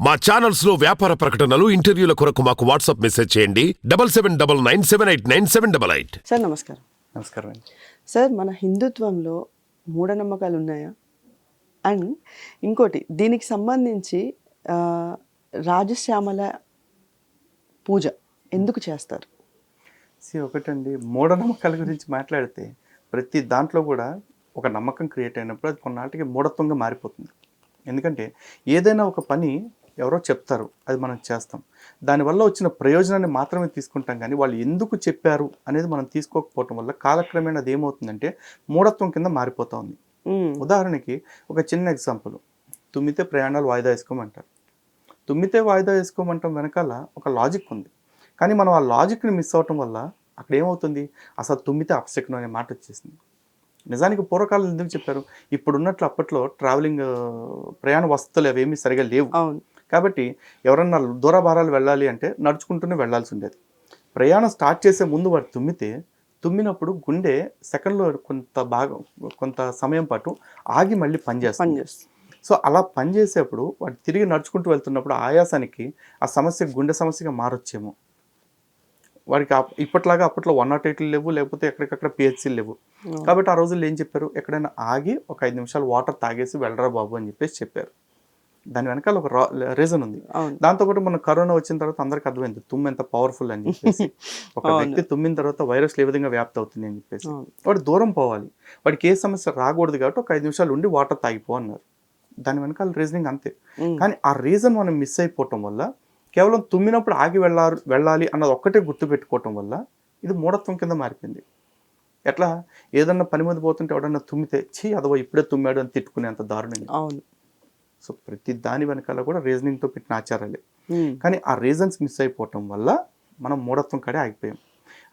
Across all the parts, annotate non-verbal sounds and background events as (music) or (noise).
మా ఛానల్స్లో వ్యాపార ప్రకటనలు ఇంటర్వ్యూల కొరకు మాకు వాట్సాప్ మెసేజ్ చేయండి. Double seven double nine seven eight nine seven double eight. Sir నమస్కారం. నమస్కారం అండి. సార్ మన హిందుత్వంలో మూఢనమ్మకాలు ఉన్నాయా అండ్ ఇంకోటి దీనికి సంబంధించి ఆ, రాజశ్యామల పూజ ఎందుకు చేస్తారు? సి ఒకటండి మూఢనమ్మకాల గురించి మాట్లాడితే ప్రతి దాంట్లో కూడా ఒక నమ్మకం క్రియేట్ అయినప్పుడు అది కొన్నాటికి మూఢత్వంగా మారిపోతుంది. ఎందుకంటే ఏదైనా ఒక పని ఎవరో చెప్తారు అది మనం చేస్తాం. దానివల్ల వచ్చిన ప్రయోజనాన్ని మాత్రమే తీసుకుంటాం కానీ వాళ్ళు ఎందుకు చెప్పారు అనేది మనం తీసుకోకపోవటం వల్ల కాలక్రమేణా అది ఏమవుతుందంటే మూఢత్వం కింద మారిపోతా ఉంది. ఉదాహరణకి ఒక చిన్న ఎగ్జాంపుల్. తుమ్మితే ప్రయాణాలు వాయిదా వేసుకోమంటారు తుమ్మితే వాయిదా వేసుకోమంటాం వెనకాల ఒక లాజిక్ ఉంది. కానీ మనం ఆ లాజిక్ని మిస్ అవటం వల్ల అక్కడ ఏమవుతుంది? అసలు తుమ్మితే అపశకునం అనే మాట వచ్చేసింది. నిజానికి పూర్వకాలం ఎందుకు చెప్పారు? ఇప్పుడు ఉన్నట్లు అప్పట్లో ట్రావెలింగ్ ప్రయాణ వసతులు అవేమీ సరిగా లేవు. కాబట్టి ఎవరన్నా దూరభారాలు వెళ్ళాలి అంటే నడుచుకుంటూనే వెళ్ళాల్సి ఉండేది ప్రయాణం స్టార్ట్ చేసే ముందు వాడు తుమ్మితే తుమ్మినప్పుడు గుండె సెకండ్లో కొంత భాగం కొంత సమయం పాటు ఆగి మళ్ళీ పని పనిచేస్తుంది. సో అలా పనిచేసేప్పుడు వాడు తిరిగి నడుచుకుంటూ వెళ్తున్నప్పుడు ఆయాసానికి ఆ సమస్య గుండె సమస్యగా మారొచ్చేమో. వాడికి ఇప్పట్లాగా అప్పట్లో వన్ నాట్ ఎయిట్లు లేవు లేకపోతే ఎక్కడికక్కడ పిహెచ్సీలు లేవు. కాబట్టి ఆ రోజుల్లో ఏం చెప్పారు? ఎక్కడైనా ఆగి ఒక ఐదు నిమిషాలు వాటర్ తాగేసి వెళ్ళరా బాబు అని చెప్పేసి చెప్పారు. దాని వెనకాల ఒక రీజన్ ఉంది. అవును. దాంతోపాటు మన కరోనా వచ్చిన తర్వాత అందరికి అర్థమైంది తుమ్ము ఎంత పవర్ఫుల్ అని చెప్పేసి. (laughs) ఒక. వ్యక్తి తుమ్మిన తర్వాత వైరస్ ఏ విధంగా వ్యాప్తి అవుతుంది అని చెప్పేసి. వాడు దూరం పోవాలి. వాడికి ఏ సమస్య రాకూడదు కాబట్టి ఒక ఐదు నిమిషాలు ఉండి వాటర్ తాగిపో అన్నారు. దాని వెనకాల రీజనింగ్ అంతే. కానీ ఆ రీజన్ మనం మిస్ అయిపోవటం వల్ల కేవలం తుమ్మినప్పుడు ఆగి వెళ్ళాలి వెళ్ళాలి అన్నది ఒక్కటే గుర్తుపెట్టుకోవటం వల్ల ఇది మూఢత్వం కింద మారిపోయింది. ఎట్లా? ఏదన్నా పని మీద పోతుంటే ఎవడన్నా తుమ్మితే చీ అదవో ఇప్పుడే తుమ్మాడు అని తిట్టుకునేంత దారుణంగా అవును. సో ప్రతి దాని వెనకాల కూడా రీజనింగ్తో పెట్టిన ఆచారాలే. కానీ ఆ రీజన్స్ మిస్ అయిపోవటం వల్ల మనం మూఢత్వం కాడే ఆగిపోయాం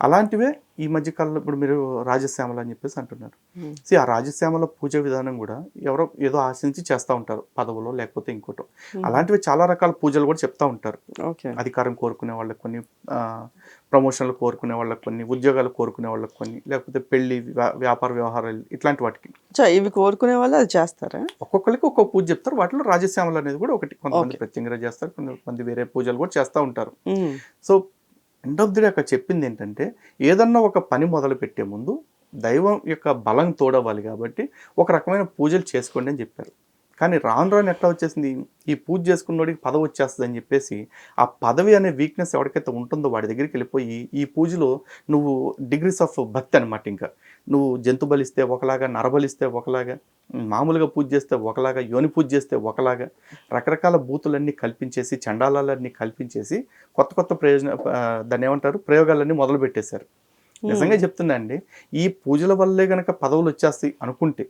అలాంటివే ఈ మధ్యకాలంలో ఇప్పుడు మీరు రాజశ్యామల అని చెప్పేసి అంటున్నారు. సి ఆ రాజశ్యామల పూజ విధానం కూడా ఎవరో ఏదో ఆశించి చేస్తూ ఉంటారు పదవులో లేకపోతే ఇంకోటో. అలాంటివి చాలా రకాల పూజలు కూడా చెప్తా ఉంటారు. అధికారం కోరుకునే వాళ్ళకి కొన్ని ఆ, ప్రమోషన్లు కోరుకునే వాళ్ళకి కొన్ని ఉద్యోగాలు కోరుకునే వాళ్ళకి కొన్ని లేకపోతే పెళ్ళి వ్యా- వ్యాపార వ్యవహారాలు ఇట్లాంటి వాటికి. ఇవి కోరుకునే వాళ్ళు అది చేస్తారా? ఒక్కొక్కరికి ఒక్కొక్క పూజ చెప్తారు వాటిలో రాజశ్యామలు అనేది కూడా ఒకటి. కొంతమంది. ప్రత్యేకంగా చేస్తారు కొంతమంది వేరే పూజలు కూడా చేస్తూ ఉంటారు. So end of the day అక్కడ చెప్పింది ఏంటంటే ఏదన్నా ఒక పని మొదలు పెట్టే ముందు దైవం యొక్క బలం తోడవాలి కాబట్టి ఒక రకమైన పూజలు చేసుకోండి అని చెప్పారు. కానీ రాను రాను ఎట్లా వచ్చేసింది? ఈ పూజ చేసుకున్నోడికి పదవి వచ్చేస్తుంది అని చెప్పేసి ఆ పదవి అనే వీక్నెస్ ఎవరికైతే ఉంటుందో వాడి దగ్గరికి వెళ్ళిపోయి ఈ పూజలో నువ్వు డిగ్రీస్ ఆఫ్ భక్తి అనమాట ఇంకా. నువ్వు జంతు బలిస్తే ఒకలాగా నరబలిస్తే ఒకలాగా మామూలుగా పూజ చేస్తే ఒకలాగా యోని పూజ చేస్తే ఒకలాగా రకరకాల బూతులన్నీ కల్పించేసి చండాలాలన్నీ కల్పించేసి కొత్త కొత్త ప్రయోజన దాన్ని ఏమంటారు? ప్రయోగాలన్నీ మొదలు పెట్టేశారు నిజంగా చెప్తున్నా అండి ఈ పూజల వల్లే గనక పదవులు వచ్చేస్తాయి అనుకుంటే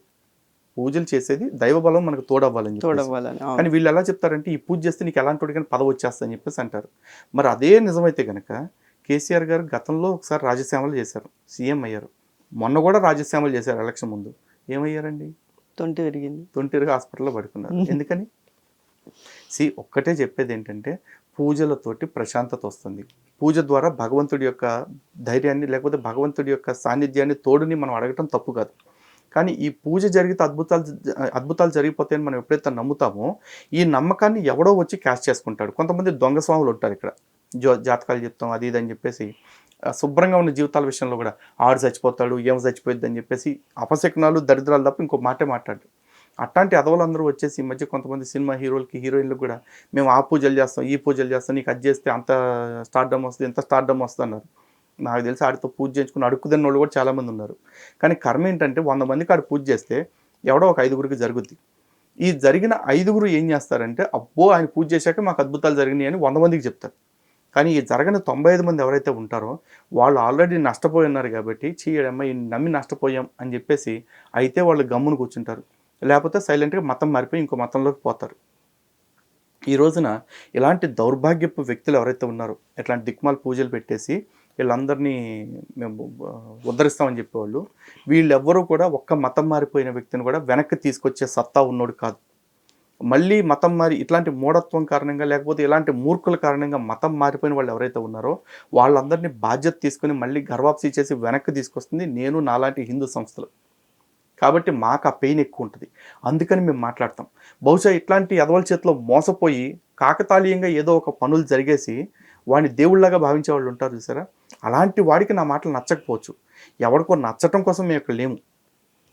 పూజలు చేసేది దైవ బలం మనకు తోడవ్వాలని. తోడవ్వాలని కానీ వీళ్ళు ఎలా చెప్తారంటే ఈ పూజ చేస్తే నీకు ఎలాంటి వాడికైనా పదవి వచ్చేస్తుందని చెప్పేసి అంటారు. మరి అదే నిజమైతే గనక కేసీఆర్ గారు గతంలో ఒకసారి రాజశ్యామలు చేశారు. సీఎం అయ్యారు. మొన్న కూడా రాజశ్యామలు చేశారు ఎలక్షన్ ముందు. ఏమయ్యారండి? తొంటి విరిగింది. తొంటిరుగా హాస్పిటల్లో పడుకున్నారు. ఎందుకని? సి ఒక్కటే చెప్పేది ఏంటంటే పూజలతోటి ప్రశాంతత వస్తుంది. పూజ ద్వారా భగవంతుడి యొక్క ధైర్యాన్ని లేకపోతే భగవంతుడి యొక్క సాన్నిధ్యాన్ని తోడుని మనం అడగటం తప్పు కాదు. కానీ ఈ పూజ జరిగితే అద్భుతాలు అద్భుతాలు జరిగిపోతాయని మనం ఎప్పుడైతే నమ్ముతామో ఈ నమ్మకాన్ని ఎవడో వచ్చి క్యాష్ చేసుకుంటాడు. కొంతమంది దొంగ స్వాములు ఉంటారు ఇక్కడ. జో జాతకాలు చెప్తాం అది ఇది అని చెప్పేసి శుభ్రంగా ఉన్న జీవితాల విషయంలో కూడా ఆడు చచ్చిపోతాడు ఏం చచ్చిపోయింది అని చెప్పేసి అపశకునాలు దరిద్రాలు తప్ప ఇంకో మాటే మాట్లాడు అట్లాంటి అదవులందరూ వచ్చేసి ఈ మధ్య కొంతమంది సినిమా హీరోలకి హీరోయిన్లకు కూడా మేము ఆ పూజలు చేస్తాం ఈ పూజలు చేస్తాం నీకు అది చేస్తే అంత స్టార్డమ్ వస్తుంది ఎంత స్టార్డమ్ వస్తుంది అన్నారు నాకు తెలిసి ఆడితో పూజ చేయించుకుని అడుక్కుదిన్న వాళ్ళు కూడా చాలామంది ఉన్నారు. కానీ కర్మ ఏంటంటే వంద మందికి ఆడు పూజ చేస్తే ఎవడో ఒక ఐదుగురికి జరుగుద్ది. ఈ జరిగిన ఐదుగురు ఏం చేస్తారంటే అబ్బో ఆయన పూజ చేశాక మాకు అద్భుతాలు జరిగినాయి అని వంద మందికి చెప్తారు. కానీ ఈ జరగని తొంభై ఐదు మంది ఎవరైతే ఉంటారో వాళ్ళు ఆల్రెడీ నష్టపోయి ఉన్నారు కాబట్టి చీయడమ్మ ఈ నమ్మి నష్టపోయాం అని చెప్పేసి అయితే వాళ్ళు గమ్మును కూర్చుంటారు. లేకపోతే సైలెంట్గా మతం మారిపోయి ఇంకో మతంలోకి పోతారు. ఈ రోజున ఇలాంటి దౌర్భాగ్యపు వ్యక్తులు ఎవరైతే ఉన్నారో ఇట్లాంటి దిక్మాల పూజలు పెట్టేసి వీళ్ళందరినీ మేము ఉద్ధరిస్తామని చెప్పేవాళ్ళు. వీళ్ళెవ్వరూ కూడా ఒక్క మతం మారిపోయిన వ్యక్తిని కూడా వెనక్కి తీసుకొచ్చే సత్తా ఉన్నోడు కాదు. మళ్ళీ మతం మారి ఇట్లాంటి మూఢత్వం కారణంగా లేకపోతే ఇలాంటి మూర్ఖుల కారణంగా మతం మారిపోయిన వాళ్ళు ఎవరైతే ఉన్నారో వాళ్ళందరినీ బాధ్యత తీసుకొని మళ్ళీ గర్వాప్సీ చేసి వెనక్కి తీసుకొస్తుంది నేను నాలాంటి హిందూ సంస్థలు. కాబట్టి మాకు ఆ పెయిన్ ఎక్కువ ఉంటుంది. అందుకని మేము మాట్లాడతాం. బహుశా ఇట్లాంటి ఎదవల చేతిలో మోసపోయి కాకతాళీయంగా ఏదో ఒక పనులు జరిగేసి వాడిని దేవుళ్ళగా భావించే వాళ్ళు ఉంటారు చూసారా? అలాంటి వాడికి నా మాటలు నచ్చకపోవచ్చు. ఎవరికో నచ్చటం కోసం మేము ఇక్కడ లేము.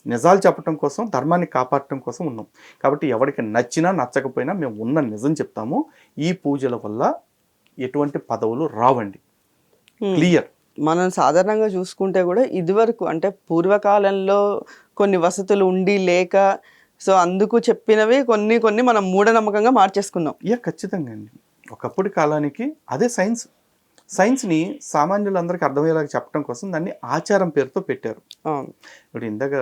నిజాలు చెప్పటం కోసం ధర్మాన్ని కాపాడటం కోసం ఉన్నాం. కాబట్టి ఎవరికి నచ్చినా నచ్చకపోయినా మేము ఉన్న నిజం చెప్తాము. ఈ పూజల వల్ల ఎటువంటి పదవులు రావండి. క్లియర్. మనం సాధారణంగా చూసుకుంటే కూడా ఇదివరకు అంటే పూర్వకాలంలో కొన్ని వసతులు ఉండి లేక సో అందుకు చెప్పినవి కొన్ని కొన్ని మనం మూఢనమ్మకంగా మార్చేసుకున్నాం. యా ఖచ్చితంగా అండి. ఒకప్పటి కాలానికి అదే సైన్స్ సైన్స్ని సామాన్యులందరికీ అర్థమయ్యేలాగా చెప్పడం కోసం దాన్ని ఆచారం పేరుతో పెట్టారు. ఇప్పుడు ఇందాక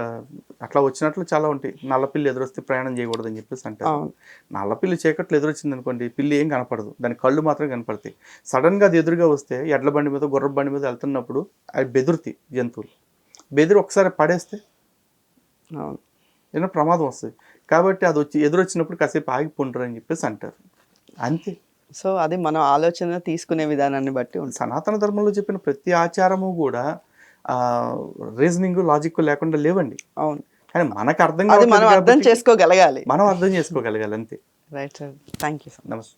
అట్లా వచ్చినట్లు చాలా ఉంటాయి. నల్లపిల్లి ఎదురొస్తే ప్రయాణం చేయకూడదని చెప్పేసి అంటారు. నల్లపిల్లి చీకట్లు ఎదురొచ్చింది అనుకోండి పిల్లి ఏం కనపడదు. దాని కళ్ళు మాత్రం కనపడతాయి. సడన్గా అది ఎదురుగా వస్తే ఎడ్ల బండి మీద గుర్ర బండి మీద వెళ్తున్నప్పుడు అవి బెదురుతాయి జంతువులు. బెదిరి ఒకసారి పడేస్తే ఏదైనా ప్రమాదం వస్తుంది. కాబట్టి అది వచ్చి ఎదురొచ్చినప్పుడు కాసేపు ఆగిపోంటారు అని చెప్పేసి అంటారు. అంతే. సో అది మనం ఆలోచన తీసుకునే విధానాన్ని బట్టి సనాతన ధర్మంలో చెప్పిన ప్రతి ఆచారము కూడా రీజనింగ్ లాజిక్ లేకుండా లేవండి. అవును. కానీ మనకు అర్థం మనం అర్థం చేసుకోగలగాలి. మనం అర్థం చేసుకోగలగాలి అంతే. రైట్ సార్ థ్యాంక్ యూ నమస్తే.